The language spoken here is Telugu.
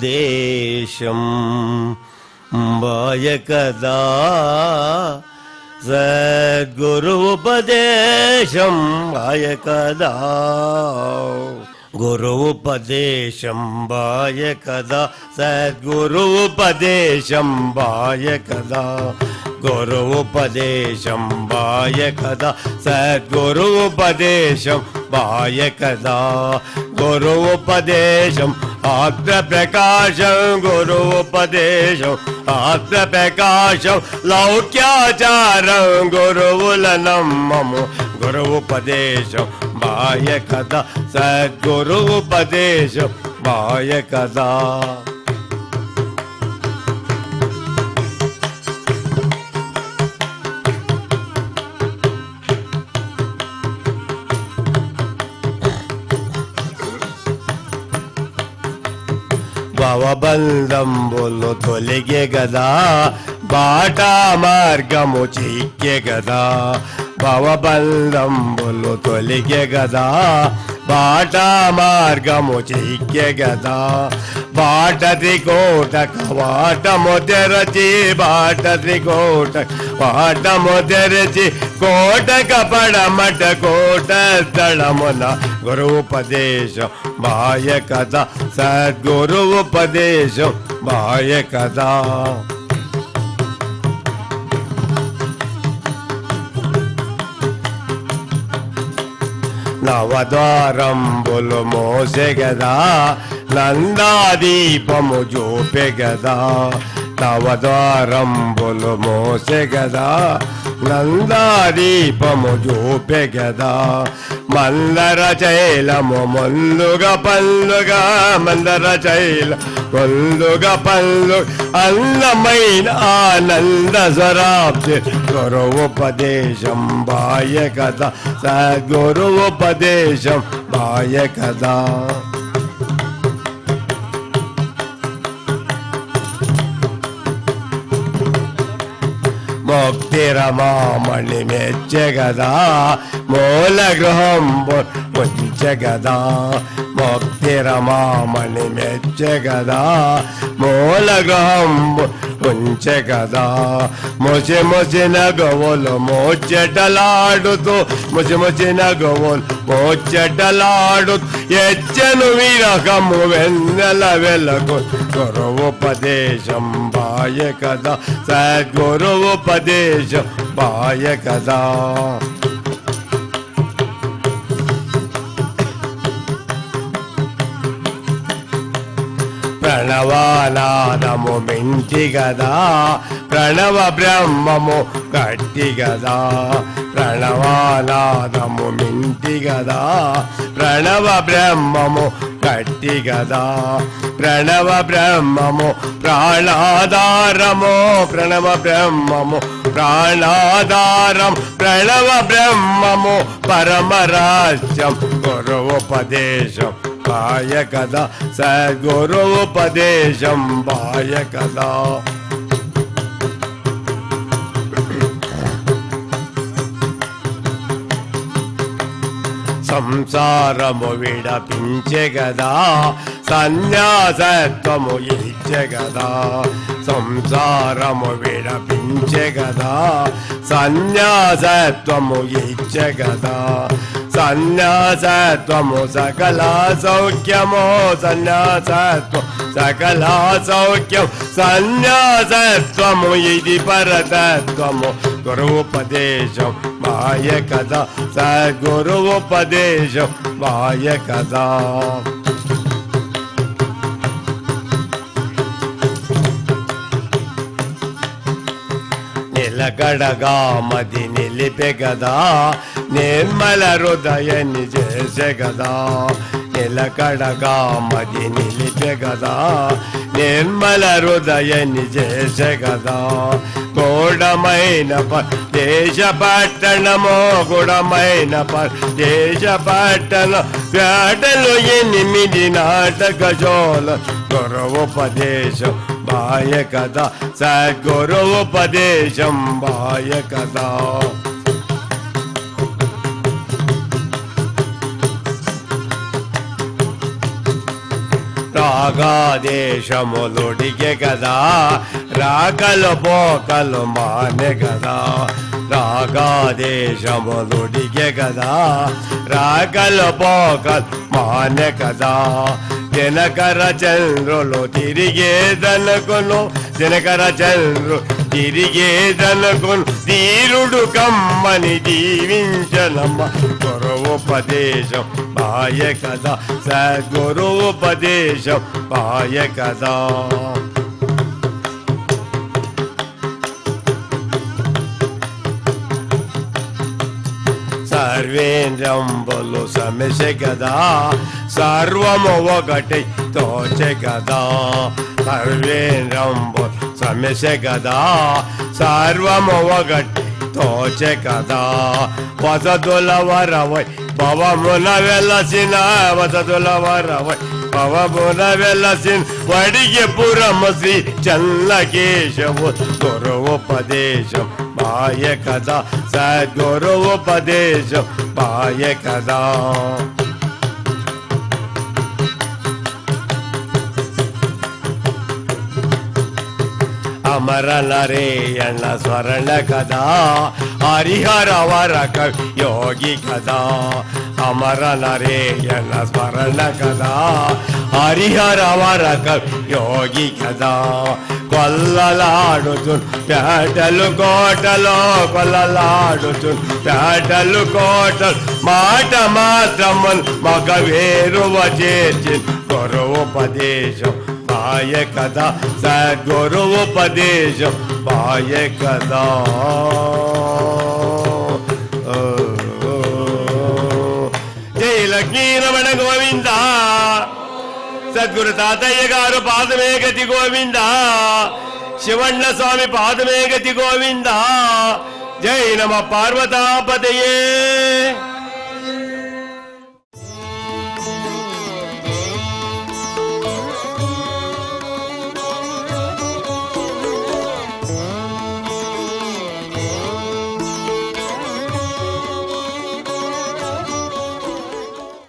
దేశం బాయ కదా. సద్గురువుపదేశం బాయ కదా. గురువుపదేశం బాయ కదా. సద్గురువుపదేశం బాయ కదా. గురువుపదేశం బాయ కదా. సద్గురువుపదేశం బాయ కదా. గురువుపదేశం ఆత్మ ప్రకాశం గురువుపదేశం ఆత్మ ప్రకాశం లౌక్యాచారం గురువుల నమ్మము. గురువుపదేశం బాయ కదా సద్గురువుపదేశం బాయ కథ. భవబంధంబులు తొలిగే గదా. బాట మార్గము చిక్కే గదా భవబంధంబులు తొలిగే గదా బాట మార్గము చిక్కే గదా బాటది కోట వాటము తెరచి బాటది కోట వాటము తెరచి కోట పడమట కోట దళమున గురువుపదేశం బాయ కదా సద్గురువుపదేశం బాయ కదా నవద్వారంబులు మోసెగదా నందాదీపము చూపెగదా నవద్వారంబులు మోసెగదా నందాదీపము చూపెగదా మందర చైలము ముందుగా పల్లుగా మందర చైల ముందుగా పల్లు అందమైన ఆనంద స్వరాబ్ది గురువుపదేశం బాయ కథ సద్గురువుపదేశం బాయ కథ ముక్తిరమామణి మెచ్చగదా మూల గృహం జగదా. స్థిరమామణి మెచ్చగదా మూల గృహం ఉంచగదా. ముసి ముసిన గవులు మోచెటలాడుతూ ముసి ముసిన గవులు మోచెటలాడు ఎచ్చను విరకము వెన్నెల వెలకు. గురువుపదేశం బాయ కదా సద్గురువుపదేశం బాయ కదా ప్రణవానాదము మించి గదా ప్రణవ బ్రహ్మము గట్టి గదా ప్రణవానాదము మింటి గదా ప్రణవ బ్రహ్మము గట్టి గదా ప్రణవ బ్రహ్మము ప్రాణాధారము ప్రణవ బ్రహ్మము ప్రాణాధారం ప్రణవ బ్రహ్మము పరమరాజ్యం గురువుపదేశం బాయ కదా సద్గురుపదేశం బాయ కదా సంసారము విడపించే గదా సన్యాసత్వము ఇచ్చే గదా సంసారము విడపించే గదా సన్యాసత్వము ఇచ్చే గదా సన్యాసత్వము సకల సౌఖ్యము సన్యాసత్వం సకల సౌఖ్యం సన్యాసత్వము ఇది పరతత్వము. గురువుపదేశం మాయ కదా సద్గురువుపదేశం మాయ కథ నిలకడగా మది నిలిపే గదా నిర్మల హృదయాన్ని చేసే గదా నిలకడగా మది నిలిపే గదా నిర్మల హృదయాన్ని చేసే గదా గూఢమైన దేశ పట్టణమో గుడమైన దేశ పట్టణ వేటలు ఎనిమిది నాటక జోల. గురవుపదేశం బాయ కదా సద్గురువుపదేశం బాయ కదా రాగాదేశములుడిగే కదా. రాకలు పోకలు మానే కదా. రాగాదేశములుడిగే కదా. రాకలు పోకలు మానే కదా. దినకర చంద్రులు తిరిగేదనుకును. దినకర చంద్రు తిరిగేదనుకును. తీరుడు కమ్మని దీవించనమ్మ. ఉపదేశం. బాయ కదా సద్గురు ఉపదేశం. బాయ కదా సర్వేంద్రంబులు సమస్య కదా సర్వము ఒకటి తోచె కదా. సర్వేంద్రంబులు సమస్య కదా సర్వము ఒకటి తోచె కదా. వసతుల వరవై భవమున వెలసిన వసతుల వరవై భవమున వెలసిన వడిగి పురము శ్రీ చల్లకేశవు గురువుపదేశం పాయ కదా సద్గురువుపదేశం పాయ కదా అమర నరేయణ స్మరణ కదా హరిహర వరక యోగి కదా అమర నరేయణ స్మరణ కదా హరిహర వరక యోగి కదా కొల్లలాడుచు పేటలు కోటలో కొల్లలాడుచు పేటలు కోటలు మాట మాత్రమున్ మగ వేరువ చేర్చి గురువుపదేశం పాయ కదా సద్గురు ఉపదేశం పాయ కదా ఓ, ఓ, జై లక్ష్మీరమణ గోవింద. సద్గురు తాతయ్య గారు పాదమే గతి గోవింద. శివణ్ణ స్వామి పాదమే గతి గోవింద. జై నమ పార్వతాపతయే.